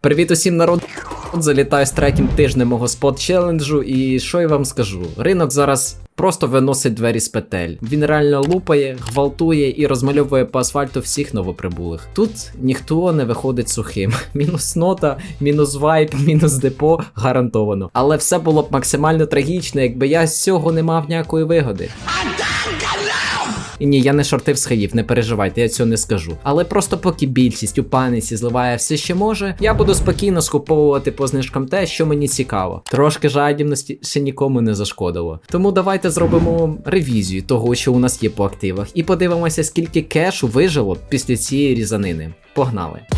Привіт усім народ. Залітаю з третім тижнем мого спот челенджу, і що я вам скажу? Ринок зараз просто виносить двері з петель. Він реально лупає, гвалтує і розмальовує по асфальту всіх новоприбулих. Тут ніхто не виходить сухим. Мінус нота, мінус вайп, мінус депо гарантовано. Але все було б максимально трагічно, якби я з цього не мав ніякої вигоди. Ні, я не шортив з хаїв, не переживайте, я цього не скажу. Але просто поки більшість у паниці зливає все, що може, я буду спокійно скуповувати по знижкам те, що мені цікаво. Трошки жадібності ще нікому не зашкодило. Тому давайте зробимо ревізію того, що у нас є по активах, і подивимося, скільки кешу вижило після цієї різанини. Погнали!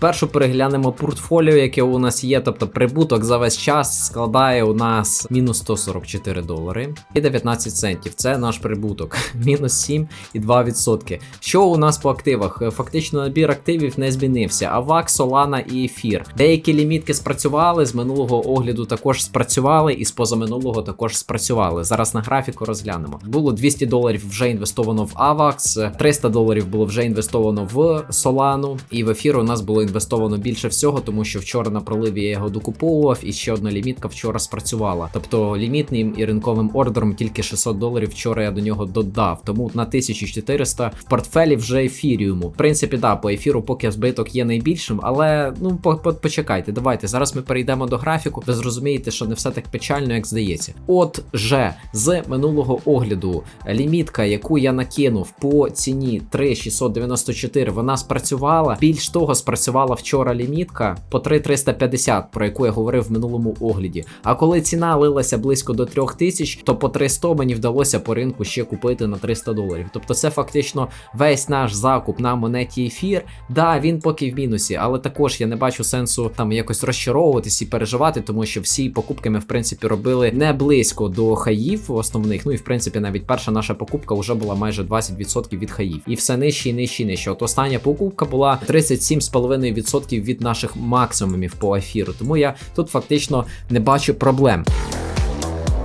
Спершу переглянемо портфоліо, яке у нас є, тобто прибуток за весь час складає у нас мінус 144 долари і 19 центів. Це наш прибуток. Мінус 7,2%. Що у нас по активах? Фактично набір активів не змінився. Авак, Solana і Ефір. Деякі лімітки спрацювали, з минулого огляду також спрацювали, і з позаминулого також спрацювали. Зараз на графіку розглянемо. Було 200 доларів вже інвестовано в AVAX, 300 доларів було вже інвестовано в Solana, і в ефір у нас було інвестовано більше всього, тому що вчора на проливі я його докуповував, і ще одна лімітка вчора спрацювала. Тобто лімітним і ринковим ордером тільки 600 доларів вчора я до нього додав. Тому на 1400 в портфелі вже ефіріуму. В принципі, да, по ефіру поки збиток є найбільшим, але ну по- по- почекайте, давайте. Зараз ми перейдемо до графіку. Ви зрозумієте, що не все так печально, як здається. От же з минулого огляду лімітка, яку я накинув по ціні 3,694, вона спрацювала. Більш того, спрацювала вчора лімітка по 3,350, про яку я говорив в минулому огляді. А коли ціна лилася близько до 3000, то по 300 мені вдалося по ринку ще купити на 300 доларів. Тобто це фактично весь наш закуп на монеті ефір. Да, він поки в мінусі, але також я не бачу сенсу там якось розчаровуватись і переживати, тому що всі покупки ми в принципі робили не близько до хаїв основних. Ну і в принципі навіть перша наша покупка вже була майже 20% від хаїв. І все нижче і нижче і нижче. От остання покупка була 37,5% від наших максимумів по ефіру. Тому я тут фактично не бачу проблем.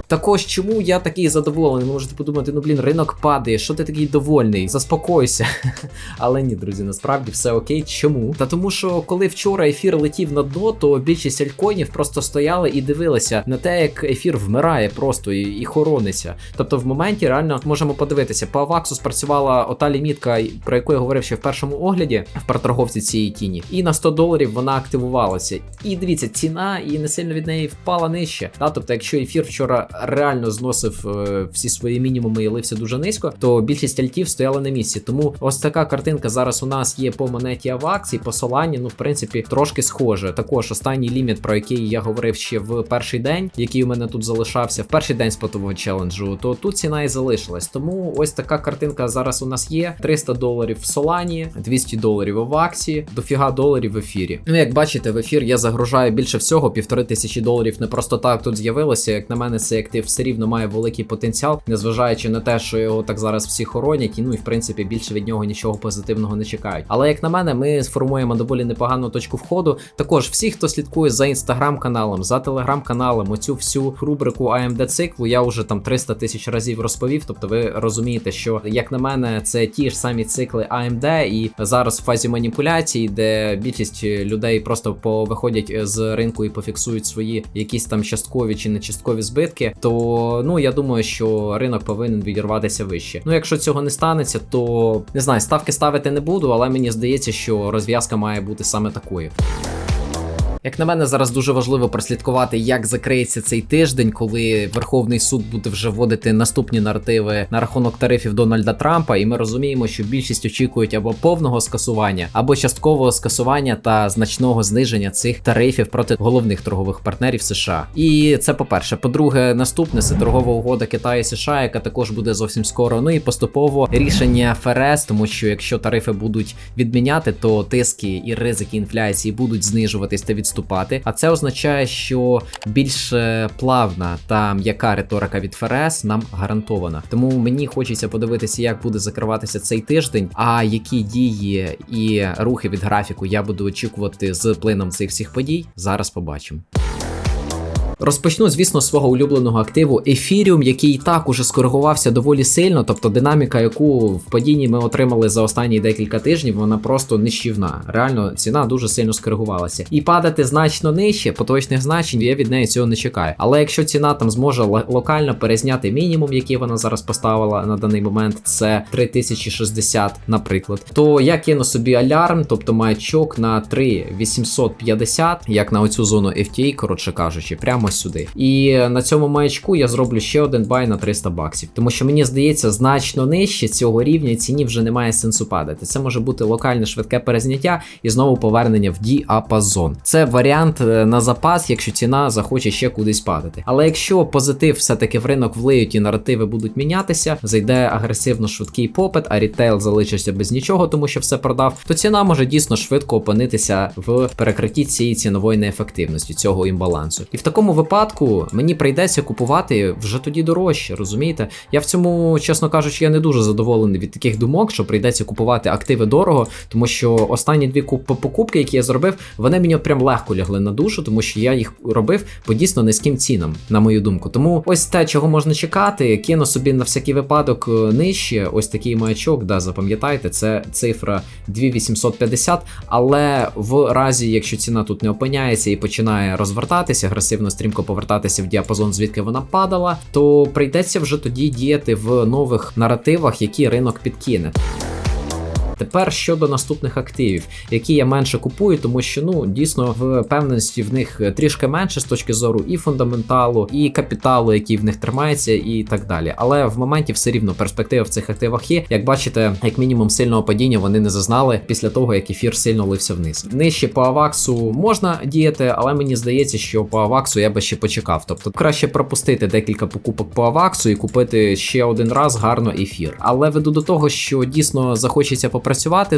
Також чому я такий задоволений? Ви можете подумати, ну блін, ринок падає, що ти такий довольний? Заспокойся. Але ні, друзі, насправді все окей. Чому? Та тому, що коли вчора ефір летів на дно, то більшість альткоїнів просто стояли і дивилися на те, як ефір вмирає просто і, і хорониться. Тобто, в моменті реально можемо подивитися, по Аваксу спрацювала ота лімітка, про яку я говорив ще в першому огляді в проторговці цієї тіні, і на 100 доларів вона активувалася. І дивіться, ціна і не сильно від неї впала нижче. Та? Тобто, якщо ефір вчора реально зносив е, всі свої мінімуми і лився дуже низько, то більшість альтів стояла на місці. Тому ось така картинка зараз у нас є по монеті Авакс по Солані, ну в принципі трошки схоже. Також останній ліміт, про який я говорив ще в перший день, який у мене тут залишався, в перший день спотового челенджу, то тут ціна і залишилась. Тому ось така картинка зараз у нас є: 300 доларів в Солані, 200 доларів в Аваксі, дофіга доларів в ефірі. Ну як бачите, в ефір я загружаю більше всього, півтори тисячі доларів не просто так тут з'явилося. Як на мене, цей актив все рівно має великий потенціал, незважаючи на те, що його так зараз всі хоронять, і ну і в принципі більше від нього нічого позитивного не чекають. Але як на мене, ми сформуємо доволі непогану точку входу. Також всі, хто слідкує за інстаграм-каналом, за телеграм-каналом, оцю всю рубрику AMD циклу, я вже там 300 тисяч разів розповів. Тобто, ви розумієте, що як на мене, це ті ж самі цикли AMD, і зараз в фазі маніпуляцій, де більшість людей просто повиходять з ринку і пофіксують свої якісь там часткові чи не часткові збитки, то ну я думаю, що ринок повинен відірватися вище. Ну, якщо цього не станеться, то не знаю, ставки ставити не буду, але мені здається, що розв'язка має бути саме такою. Як на мене, зараз дуже важливо прослідкувати, як закриється цей тиждень, коли Верховний суд буде вже вводити наступні наративи на рахунок тарифів Дональда Трампа, і ми розуміємо, що більшість очікують або повного скасування, або часткового скасування та значного зниження цих тарифів проти головних торгових партнерів США. І це по-перше. По-друге, наступне це торгова угода Китаю і США, яка також буде зовсім скоро. Ну і поступово рішення ФРС, тому що якщо тарифи будуть відміняти, то тиски і ризики інфляції будуть знижуватись та відступати. А це означає, що більш плавна та м'яка риторика від ФРС нам гарантована. Тому мені хочеться подивитися, як буде закриватися цей тиждень, а які дії і рухи від графіку я буду очікувати з плином цих всіх подій. Зараз побачимо. Розпочну, звісно, свого улюбленого активу Ефіріум, який і так уже скоригувався доволі сильно. Тобто динаміка, яку в падінні ми отримали за останні декілька тижнів, вона просто нищівна. Реально, ціна дуже сильно скоригувалася. І падати значно нижче поточних значень я від неї цього не чекаю. Але якщо ціна там зможе локально перезняти мінімум, який вона зараз поставила на даний момент, це 3060, наприклад, то я кину собі алярм, тобто маячок на 3850, як на оцю зону FTA, коротше кажучи, прямо сюди. І на цьому маячку я зроблю ще один бай на 300 баксів. Тому що мені здається, значно нижче цього рівня ціні вже немає сенсу падати. Це може бути локальне швидке перезняття і знову повернення в діапазон. Це варіант е, на запас, якщо ціна захоче ще кудись падати. Але якщо позитив все-таки в ринок влиють і наративи будуть мінятися, зайде агресивно швидкий попит, а рітейл залишиться без нічого, тому що все продав, то ціна може дійсно швидко опинитися в перекритті цієї цінової неефективності цього імбалансу. І в такому випадку мені прийдеться купувати вже тоді дорожче, розумієте? Я в цьому, чесно кажучи, я не дуже задоволений від таких думок, що прийдеться купувати активи дорого, тому що останні дві куп- покупки, які я зробив, вони мені от прям легко лягли на душу, тому що я їх робив по дійсно низьким цінам, на мою думку. Тому ось те, чого можна чекати, кину собі на всякий випадок е, нижче. Ось такий маячок, да, запам'ятайте, це цифра 2850. Але в разі, якщо ціна тут не опиняється і починає розвертатися, агресивно стрімко повертатися в діапазон, звідки вона падала, то прийдеться вже тоді діяти в нових наративах, які ринок підкине. Тепер щодо наступних активів, які я менше купую, тому що ну дійсно в певності в них трішки менше з точки зору і фундаменталу, і капіталу, який в них тримається, і так далі. Але в моменті все рівно перспектива в цих активах є. Як бачите, як мінімум сильного падіння вони не зазнали після того, як ефір сильно лився вниз. Нижче по аваксу можна діяти, але мені здається, що по аваксу я би ще почекав. Тобто краще пропустити декілька покупок по аваксу і купити ще один раз гарно ефір. Але веду до того, що дійсно захочеться попрацювати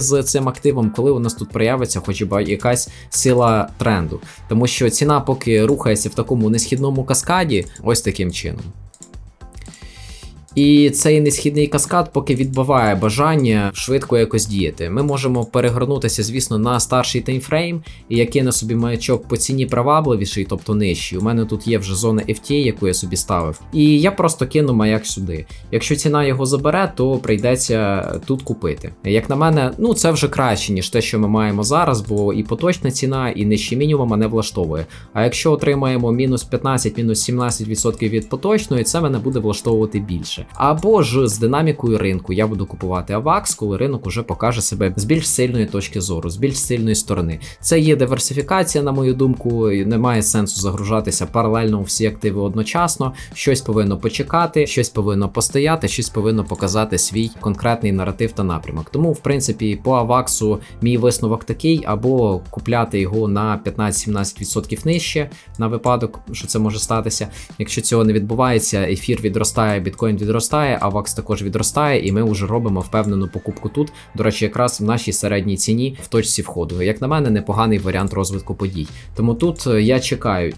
з цим активом, коли у нас тут проявиться хоч би якась сила тренду. Тому що ціна поки рухається в такому несхідному каскаді, ось таким чином. І цей несхідний каскад поки відбиває бажання швидко якось діяти. Ми можемо перегорнутися, звісно, на старший таймфрейм, і я кину собі маячок по ціні привабливіший, тобто нижчий. У мене тут є вже зона FTA, яку я собі ставив. І я просто кину маяк сюди. Якщо ціна його забере, то прийдеться тут купити. Як на мене, ну це вже краще, ніж те, що ми маємо зараз, бо і поточна ціна, і нижчий мінімум мене влаштовує. А якщо отримаємо мінус 15, мінус 17% від поточної, це мене буде влаштовувати більше. Або ж з динамікою ринку я буду купувати авакс, коли ринок уже покаже себе з більш сильної точки зору, з більш сильної сторони. Це є диверсифікація, на мою думку. Немає сенсу загружатися паралельно у всі активи одночасно. Щось повинно почекати, щось повинно постояти, щось повинно показати свій конкретний наратив та напрямок. Тому, в принципі, по аваксу мій висновок такий: або купляти його на 15-17% нижче на випадок, що це може статися. Якщо цього не відбувається, ефір відростає, біткоін відростає, а вакс також відростає, і ми вже робимо впевнену покупку тут. До речі, якраз в нашій середній ціні в точці входу. Як на мене, непоганий варіант розвитку подій. Тому тут е, я чекаю.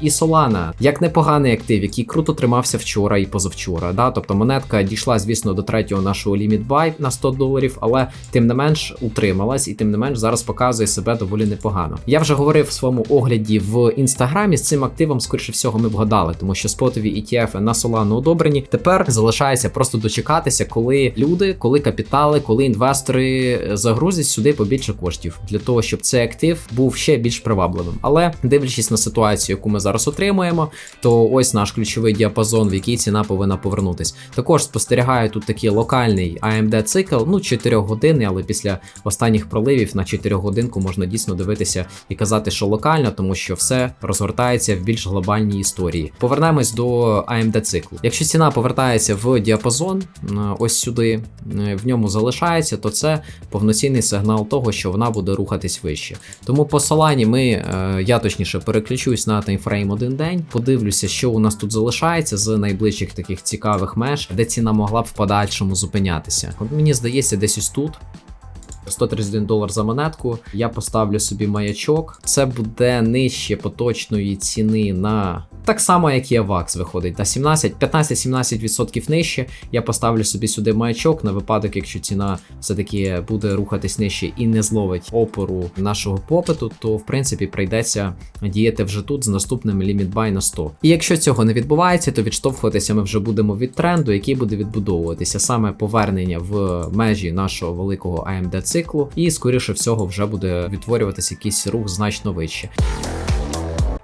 І Solana, як непоганий актив, який круто тримався вчора і позавчора. Да? Тобто монетка дійшла, звісно, до третього нашого ліміт бай на 100 доларів, але тим не менш утрималась і тим не менш зараз показує себе доволі непогано. Я вже говорив в своєму огляді в інстаграмі з цим активом, скоріше всього, ми вгадали, тому що спотові ETF на Solana одобрені. Тепер залишається просто дочекатися, коли люди, коли капітали, коли інвестори загрузять сюди побільше коштів для того, щоб цей актив був ще більш привабливим. Але дивлячись на ситуацію, яку ми зараз отримуємо, то ось наш ключовий діапазон, в який ціна повинна повернутись. Також спостерігаю тут такий локальний AMD цикл, ну 4 години, але після останніх проливів на 4 годинку можна дійсно дивитися і казати, що локально, тому що все розгортається в більш глобальній історії. Повернемось до AMD циклу. Якщо ціна повертається в діапазон, е, ось сюди, е, в ньому залишається, то це повноцінний сигнал того, що вона буде рухатись вище. Тому по Solana ми, е, я точніше переключусь на таймфрейм один день, подивлюся, що у нас тут залишається з найближчих таких цікавих меж, де ціна могла б в подальшому зупинятися. От мені здається, десь ось тут. 131 долар за монетку. Я поставлю собі маячок. Це буде нижче поточної ціни на Так само, як і AVAX виходить на 17, 15-17% нижче. Я поставлю собі сюди маячок на випадок, якщо ціна все-таки буде рухатись нижче і не зловить опору нашого попиту, то в принципі прийдеться діяти вже тут з наступним ліміт бай на 100. І якщо цього не відбувається, то відштовхуватися ми вже будемо від тренду, який буде відбудовуватися саме повернення в межі нашого великого AMD циклу, і скоріше всього вже буде відтворюватися якийсь рух значно вище.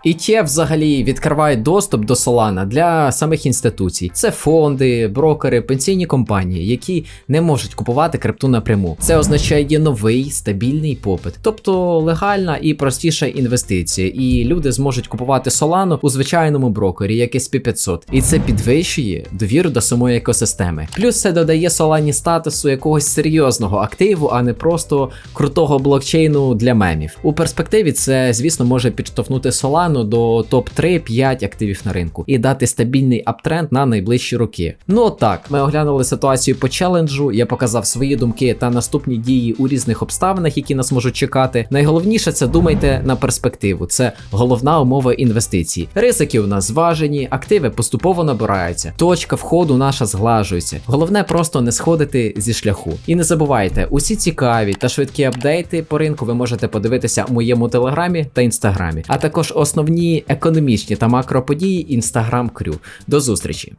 ETF взагалі відкривають доступ до Solana для самих інституцій. Це фонди, брокери, пенсійні компанії, які не можуть купувати крипту напряму. Це означає новий стабільний попит, тобто легальна і простіша інвестиція. І люди зможуть купувати Solana у звичайному брокері, як SP500. І це підвищує довіру до самої екосистеми. Плюс це додає Solana статусу якогось серйозного активу, а не просто крутого блокчейну для мемів. У перспективі це, звісно, може підштовхнути Solana до топ 3-5 активів на ринку і дати стабільний аптренд на найближчі роки. Ну так, ми оглянули ситуацію по челенджу. Я показав свої думки та наступні дії у різних обставинах, які нас можуть чекати. Найголовніше це думайте на перспективу. Це головна умова інвестицій. Ризики у нас зважені, активи поступово набираються. Точка входу наша зглажується. Головне просто не сходити зі шляху. І не забувайте, усі цікаві та швидкі апдейти по ринку ви можете подивитися в моєму телеграмі та інстаграмі, а також основні економічні та макроподії Instagram Crew. До зустрічі!